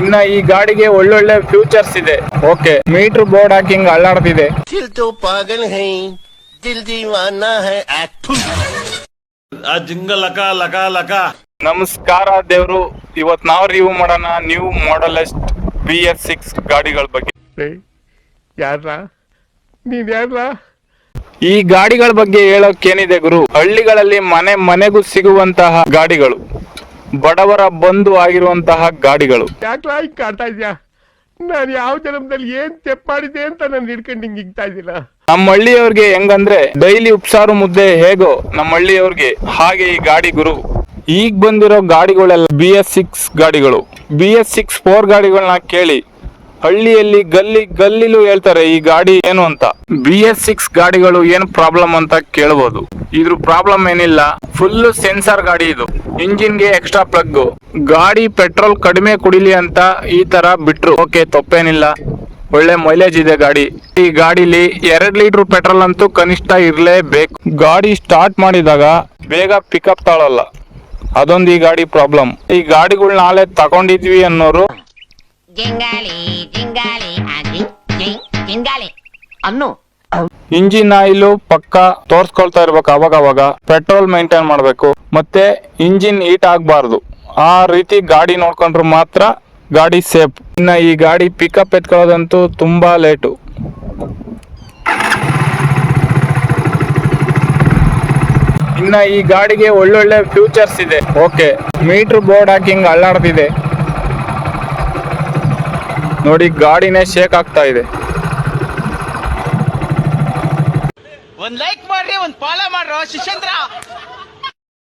ಇನ್ನ ಈ ಗಾಡಿಗೆ ಒಳ್ಳೊಳ್ಳೆ ಫ್ಯೂಚರ್ಸ್ ಇದೆ. ಓಕೆ ಮೀಟರ್ ಬೋರ್ಡ್ ಹಾಕಿ ಹಿಂಗ್ ಅಲ್ಲಾಡ್ತಿದೆ ನಮಸ್ಕಾರ ದೇವ್ರು ಇವತ್ ನಾವ್ ರಿವ್ಯೂ ಮಾಡೋಣ ನ್ಯೂ ಮಾಡಲ್ ಎಸ್ಟ್ ಬಿ ಎಸ್ ಸಿಕ್ಸ್ ಗಾಡಿಗಳ ಬಗ್ಗೆ. ಯಾರ ನೀವ್ ಯಾರ ಈ ಗಾಡಿಗಳ ಬಗ್ಗೆ ಹೇಳೋಕೇನಿದೆ ಗುರು? ಹಳ್ಳಿಗಳಲ್ಲಿ ಮನೆ ಮನೆಗೂ ಸಿಗುವಂತಹ ಗಾಡಿಗಳು. ಬಡವರ ಬಂಧು ಆಗಿರುವಂತಹ ಗಾಡಿಗಳು. ಕಾಡ್ತಾ ಇದ್ಯಾ? ನಾನು ಯಾವ ಜನ್ಮದಲ್ಲಿ ಏನ್ ತೆಪ್ಪಾಡಿದೆ ಅಂತ ನಾನು ಹಿಡ್ಕೊಂಡು ಹಿಂಗ್ ಹಿಂಗ್ತಾ ಇದ್ದಿಲ್ಲ ನಮ್ಮ ಹಳ್ಳಿಯವ್ರಿಗೆ ಹೆಂಗಂದ್ರೆ ಡೈಲಿ ಉಪ್ಸಾರು ಮುದ್ದೆ ಹೇಗೋ ನಮ್ಮ ಹಳ್ಳಿಯವ್ರಿಗೆ ಹಾಗೆ ಈ ಗಾಡಿ ಗುರು. ಈಗ ಬಂದಿರೋ ಗಾಡಿಗಳೆಲ್ಲ ಬಿ ಎಸ್ ಸಿಕ್ಸ್ ಗಾಡಿಗಳು. ಬಿ ಎಸ್ ಸಿಕ್ಸ್ ಫೋರ್ ಗಾಡಿಗಳನ್ನ ಕೇಳಿ ಹಳ್ಳಿಯಲ್ಲಿ ಗಲ್ಲಿ ಗಲ್ಲಿಲು ಹೇಳ್ತಾರೆ ಈ ಗಾಡಿ ಏನು ಅಂತ. ಬಿ ಎಸ್ ಸಿಕ್ಸ್ ಗಾಡಿಗಳು ಏನು ಪ್ರಾಬ್ಲಮ್ ಅಂತ ಕೇಳ್ಬೋದು. ಇದ್ರ ಪ್ರಾಬ್ಲಮ್ ಏನಿಲ್ಲ. ಫುಲ್ ಸೆನ್ಸಾರ್ ಗಾಡಿ ಇದು. ಇಂಜಿನ್ಗೆ ಎಕ್ಸ್ಟ್ರಾ ಪ್ಲಗ್ ಗಾಡಿ ಪೆಟ್ರೋಲ್ ಕಡಿಮೆ ಕುಡಿಲಿ ಅಂತ ಈ ತರ ಬಿಟ್ರು. ಓಕೆ ತಪ್ಪೇನಿಲ್ಲ. ಒಳ್ಳೆ ಮೈಲೇಜ್ ಇದೆ ಗಾಡಿ. ಈ ಗಾಡಿಲಿ ಎರಡ್ ಲೀಟರ್ ಪೆಟ್ರೋಲ್ ಅಂತೂ ಕನಿಷ್ಠ ಇರಲೇಬೇಕು. ಗಾಡಿ ಸ್ಟಾರ್ಟ್ ಮಾಡಿದಾಗ ಬೇಗ ಪಿಕಪ್ ತಾಳಲ್ಲ. ಅದೊಂದು ಈ ಗಾಡಿ ಪ್ರಾಬ್ಲಮ್ ಈ ಗಾಡಿಗಳು ನಾಳೆ ತಗೊಂಡಿದ್ವಿ ಅನ್ನೋರು ಜಿಂಗಾಲಿ ಜಿಂಗಾಲಿ ಆ ಜಿಂಗ್ ಜಿಂಗ್ ಜಿಂಗಾಲಿ. ಅನ್ನು. ಇಂಜಿನ್ ಆಯಿಲ್ ಪಕ್ಕ ತೋರ್ಸ್ಕೊಳ್ತಾ ಇರ್ಬೇಕು ಅವಾಗ ಅವಾಗ ಪೆಟ್ರೋಲ್ ಮೈಂಟೈನ್ ಮಾಡಬೇಕು. ಮತ್ತೆ ಇಂಜಿನ್ ಹೀಟ್ ಆಗಬಾರ್ದು. ಆ ರೀತಿ ಗಾಡಿ ನೋಡ್ಕೊಂಡ್ರು ಮಾತ್ರ ಗಾಡಿ ಸೇಫ್. ಇನ್ನ ಈ ಗಾಡಿ ಪಿಕಪ್ ಎತ್ಕೊಳ್ಳೋದಂತೂ ತುಂಬಾ ಲೇಟು ಇನ್ನ ಈ ಗಾಡಿಗೆ ಒಳ್ಳೊಳ್ಳೆ ಫ್ಯೂಚರ್ಸ್ ಇದೆ. ಓಕೆ ಮೀಟರ್ ಬೋರ್ಡ್ ಹಾಕಿಂಗ್ ಅಲ್ಲಾಡ್ತಿದೆ. ನೋಡಿ ಗಾಡಿನೇ ಶೇಕ್ ಆಗ್ತಾ ಇದೆ. ಒಂದ್ ಲೈಕ್ ಮಾಡ್ರಿ ಒಂದ್ ಫಾಲೋ ಮಾಡ್ರೋ ಶಿಷ್ಯಂದ್ರ